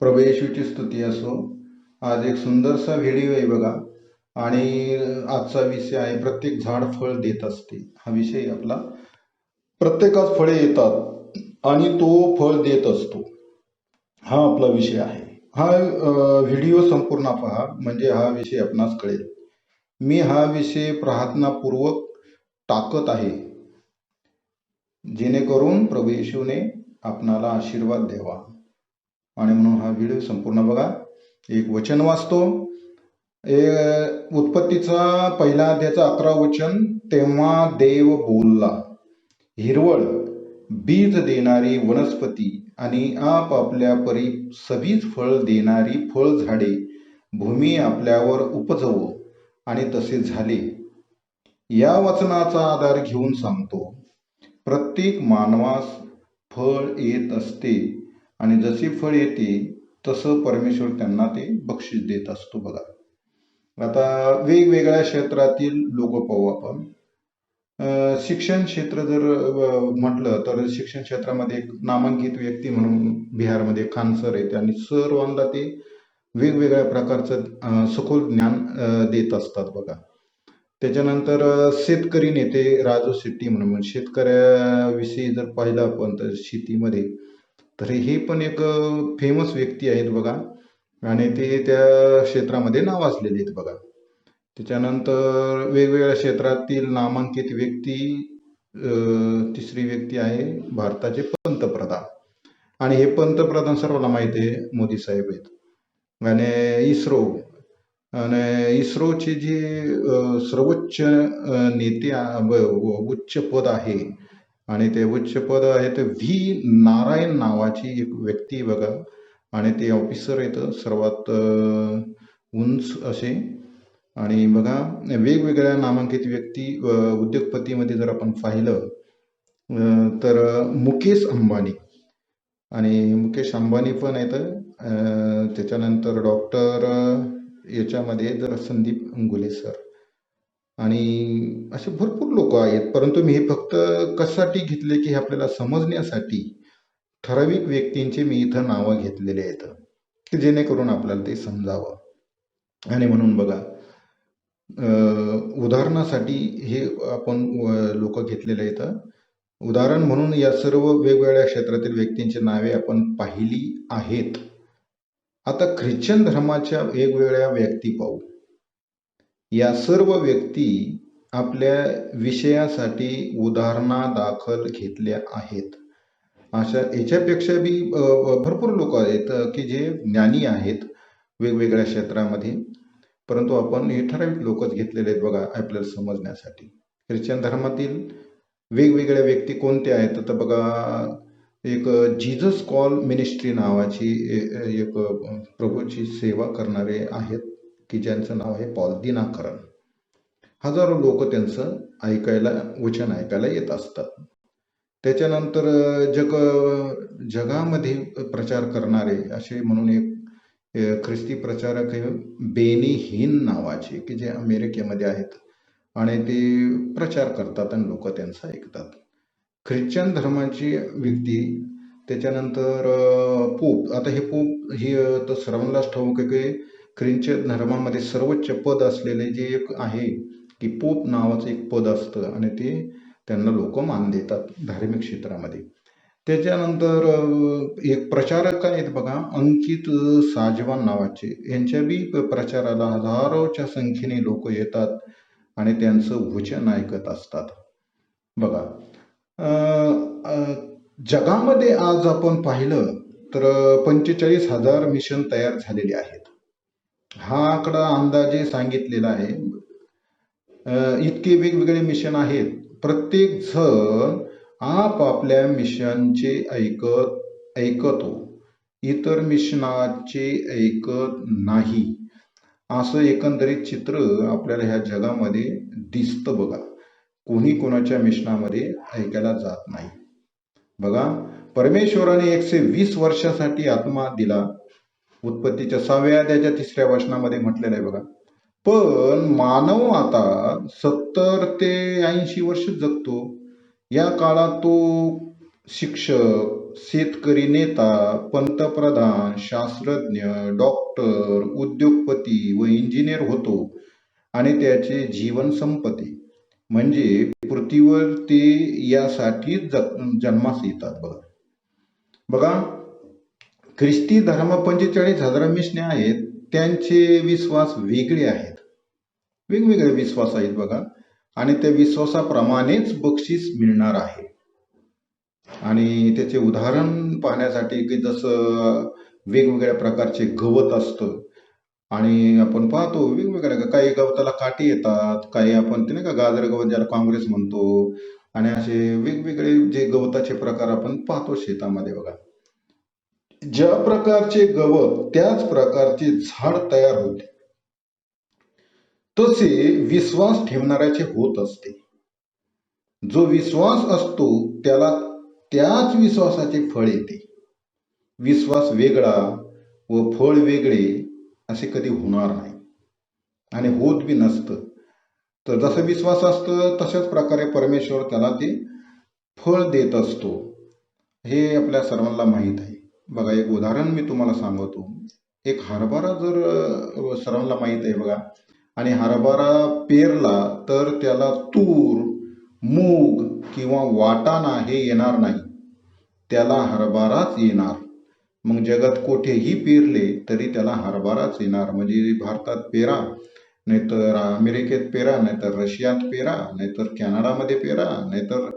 प्रभू स्तुती असो आज एक सुंदरसा व्हिडिओ आहे बघा. आणि आजचा विषय आहे प्रत्येक झाड फळ देत असते. हा विषय आपला. प्रत्येकाच फळे येतात आणि तो फळ देत असतो. हा आपला विषय आहे. हा व्हिडिओ संपूर्ण पहा म्हणजे हा विषय आपणास कळेल. मी हा विषय प्रार्थनापूर्वक टाकत आहे. जेणेकरून प्रभू येशूने आपणाला आशीर्वाद द्यावा. आणि म्हणून हा व्हिडिओ संपूर्ण बघा. एक वचन वाचतो. ए उत्पत्तीचा पहिला अध्यायाचा अकरा वचन तेव्हा देव बोलला हिरवळ बीज देणारी वनस्पती आणि आपापल्या परी सवीज फळ देणारी फळ झाडे भूमी आपल्यावर उपजवो आणि तसे झाले. या वचनाचा आधार घेऊन सांगतो प्रत्येक मानवास फळ येत असते. आणि जशी फळ येते तसं परमेश्वर त्यांना ते बक्षीस देत असतो बघा. आता वेगवेगळ्या क्षेत्रातील लोक पाहू आपण. शिक्षण क्षेत्र जर म्हटलं तर शिक्षण क्षेत्रामध्ये एक नामांकित व्यक्ती म्हणून बिहारमध्ये खान सर आहेत आणि सर्वांना ते वेगवेगळ्या प्रकारचं सखोल ज्ञान देत असतात बघा. त्याच्यानंतर शेतकरी नेते राजू शेट्टी म्हणून. शेतकऱ्याविषयी जर पाहिलं आपण तर शेतीमध्ये तर हे पण एक फेमस व्यक्ती आहेत बघा. आणि ते त्या क्षेत्रामध्ये नावाजलेले आहेत बघा. त्याच्यानंतर वेगवेगळ्या क्षेत्रातील नामांकित व्यक्ती तिसरी व्यक्ती आहे भारताचे पंतप्रधान. आणि हे पंतप्रधान सर्वांना माहिती आहे मोदी साहेब आहेत. आणि इस्रो. आणि इस्रोचे जे सर्वोच्च नेते उच्च पद आहे आणि ते उच्च पद आहे ते व्ही. नारायण नावाची एक व्यक्ती बघा. आणि ते ऑफिसर आहेत सर्वात उंच असे. आणि बघा वेगवेगळ्या नामांकित व्यक्ती उद्योगपतीमध्ये जर आपण पाहिलं तर मुकेश अंबानी. आणि मुकेश अंबानी पण आहेत त्याच्यानंतर डॉक्टर याच्यामध्ये जर संदीप अंगुले सर आणि असे भरपूर लोक आहेत. परंतु मी हे फक्त कशासाठी घेतले की हे आपल्याला समजण्यासाठी ठराविक व्यक्तींची मी इथं नावं घेतलेली आहेत. की जेणेकरून आपल्याला ते समजावं. आणि म्हणून बघा उदाहरणासाठी हे आपण लोक घेतलेले आहेत. उदाहरण म्हणून या सर्व वेगवेगळ्या क्षेत्रातील व्यक्तींची नावे आपण पाहिली आहेत. आता ख्रिश्चन धर्माच्या वेगवेगळ्या व्यक्ती पाहू. या सर्व व्यक्ती आपल्या विषयासाठी उदाहरणादाखल घेतल्या आहेत. अशा याच्यापेक्षा बी भरपूर लोक आहेत की जे ज्ञानी आहेत वेगवेगळ्या क्षेत्रामध्ये. परंतु आपण हे ठराविक लोकच घेतलेले आहेत बघा आपल्याला समजण्यासाठी. ख्रिश्चन धर्मातील वेगवेगळ्या व्यक्ती कोणत्या आहेत? तर बघा एक जीजस कॉल मिनिस्ट्री नावाची एक प्रभूची सेवा करणारे आहेत. की ज्यांचं नाव आहे पॉल दिनाकरन. हजारो लोक त्यांचं ऐकायला वचन ऐकायला येत असतात. त्याच्यानंतर जग जगामध्ये प्रचार करणारे असे म्हणून एक ख्रिस्ती प्रचारक हे बेनी हिन नावाचे की जे अमेरिकेमध्ये आहेत. आणि ते प्रचार करतात आणि लोक त्यांचा ऐकतात. ख्रिश्चन धर्माची व्यक्ती त्याच्यानंतर पोप. आता हे पोप हे तर सर्वांनाच ठाऊक आहे की ख्रिश्चन धर्मामध्ये सर्वोच्च पद असलेले जे एक आहे की पोप नावाचं एक पद असतं आणि ते त्यांना लोक मान देतात धार्मिक क्षेत्रामध्ये. त्याच्यानंतर एक प्रचारक आहेत बघा अंकित साजवान नावाचे. यांच्या बी प्रचाराला हजारोच्या संख्येने लोक येतात आणि त्यांचं वचन ऐकत असतात. बघा जगामध्ये आज आपण पाहिलं तर पंचेचाळीस हजार मिशन तयार झालेले आहेत. हा आकडा अंदाजे सांगितलेला आहे. इतके वेगवेगळे मिशन आहेत. प्रत्येक जण आपापल्या मिशनचे ऐकत ऐकतो. इतर मिशनाचे ऐकत नाही. असं एकंदरीत चित्र आपल्याला ह्या जगामध्ये दिसतं बघा. कोणी कोणाच्या मिशनामध्ये ऐकायला जात नाही. बघा परमेश्वराने एकशे वीस वर्षासाठी आत्मा दिला. उत्पत्तीच्या सहाव्या त्याच्या तिसऱ्या वचनामध्ये म्हटलेलं आहे बघा. पण मानव आता सत्तर ते ऐंशी वर्ष जगतो. या काळात तो शिक्षक शेतकरी नेता पंतप्रधान शास्त्रज्ञ डॉक्टर उद्योगपती व इंजिनियर होतो आणि त्याचे जीवन संपत्ती म्हणजे पृथ्वीवर ते यासाठीच जन्मास येतात बघा. बघा ख्रिस्ती धर्म पंचेचाळीस हजार मिशने आहेत त्यांचे विश्वास वेगळे आहेत. वेगवेगळे विश्वास आहेत बघा. आणि त्या विश्वासाप्रमाणेच बक्षीस मिळणार आहे. आणि त्याचे उदाहरण पाहण्यासाठी की जसं वेगवेगळ्या प्रकारचे गवत असतं. आणि आपण पाहतो वेगवेगळ्या काही गवताला काठी येतात काही आपण ते नाही का गाजर गवत ज्याला काँग्रेस म्हणतो. आणि असे वेगवेगळे जे गवताचे प्रकार आपण पाहतो शेतामध्ये बघा. ज्या प्रकारचे गवत त्याच प्रकारचे झाड तयार होते. तसे विश्वास ठेवणाऱ्याचे होत असते. जो विश्वास असतो त्याला त्याच विश्वासाचे फळ येते. विश्वास वेगळा व फळ वेगळे असे कधी होणार नाही. आणि होत बी नसतं. तर जसं विश्वास असतं तशाच प्रकारे परमेश्वर त्याला ते फळ देत असतो. हे आपल्या सर्वांना माहीत आहे. बघा एक उदाहरण मी तुम्हाला सांगतो. एक हरभरा जर सर्वांना माहीत आहे बघा आणि हरभरा पेरला तर त्याला तूर मूग किंवा वाटाणा हे येणार नाही. त्याला हरभराच येणार. मग जगात कोठेही पेरले तरी त्याला हरभराच येणार. म्हणजे भारतात पेरा नाहीतर अमेरिकेत पेरा नाहीतर रशियात पेरा नाहीतर कॅनडामध्ये पेरा नाहीतर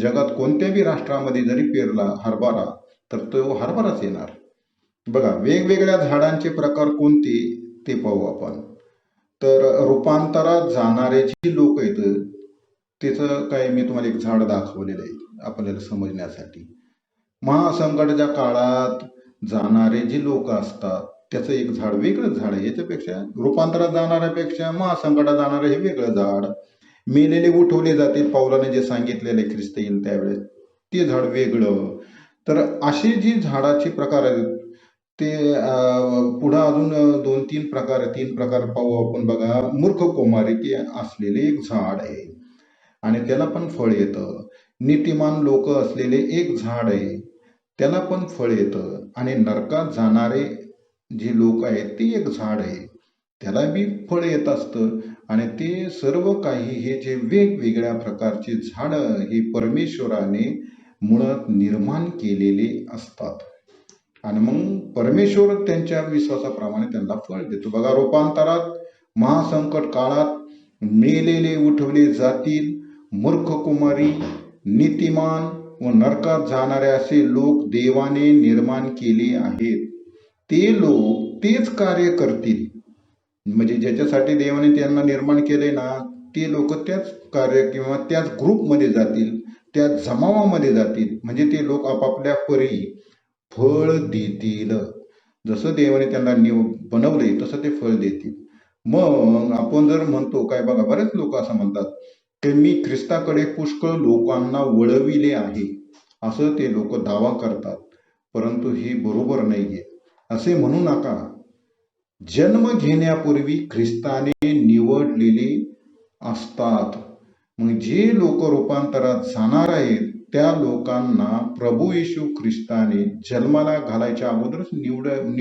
जगात कोणत्याही राष्ट्रामध्ये जरी पेरला हरभरा तर तो हरभराच येणार. बघा वेगवेगळ्या झाडांचे प्रकार कोणते ते पाहू आपण. तर रूपांतरात जाणारे जी लोक आहेत त्याचं काय मी तुम्हाला एक झाड दाखवलेलं आहे आपल्याला समजण्यासाठी. महासंकटच्या काळात जाणारे जे लोक असतात त्याचं एक झाड वेगळं झाड आहे याच्यापेक्षा रूपांतरात जाणाऱ्यापेक्षा महासंकटात जाणारं हे वेगळं झाड. मेलेले उठवले जातील पावलाने जे सांगितलेले ख्रिस्त येईल त्यावेळेस ते झाड वेगळं. तर अशी जी झाडाचे प्रकार आहेत ते पुढं अजून दोन तीन प्रकार तीन प्रकार पाहू आपण बघा. मूर्ख कुमारी की असलेले एक झाड आहे. आणि त्याला पण फळ येतं. नीतिमान लोक असलेले एक झाड आहे. त्याला पण फळ येतं. आणि नरकात जाणारे जे लोक आहेत ते एक झाड आहे. त्याला बी फळ येत असतं. आणि ते सर्व काही हे जे वेगवेगळ्या प्रकारचे झाडं हे परमेश्वराने मुळात निर्माण केलेले असतात. आणि मग परमेश्वर त्यांच्या विश्वासाप्रमाणे त्यांना फळ देतो. बघा रूपांतरात महासंकट काळात मेलेले उठवले जातील मूर्ख कुमारी नीतिमान व नरकात जाणारे असे लोक देवाने निर्माण केले आहेत. ते लोक तेच कार्य करतील. म्हणजे ज्याच्यासाठी देवाने त्यांना निर्माण केले ना ते लोक त्याच कार्य किंवा त्याच ग्रुपमध्ये जातील. त्या जमावामध्ये जातील. म्हणजे ते लोक आपापल्या परी फळ देतील. जसं देवाने त्यांना निव बनवले तसं ते फळ देतील. मग आपण जर म्हणतो काय बघा बरेच लोक असं म्हणतात की मी ख्रिस्ताकडे पुष्कळ लोकांना वळविले आहे. असं ते लोक दावा करतात. परंतु हे बरोबर नाहीये. असे म्हणू नका. जन्म घेण्यापूर्वी ख्रिस्ताने निवडलेले असतात. मग जे लोक रूपांतरात जाणार आहेत त्या लोकांना प्रभू येशू ख्रिस्ताने जन्माला घालायच्या अगोदरच निवड निव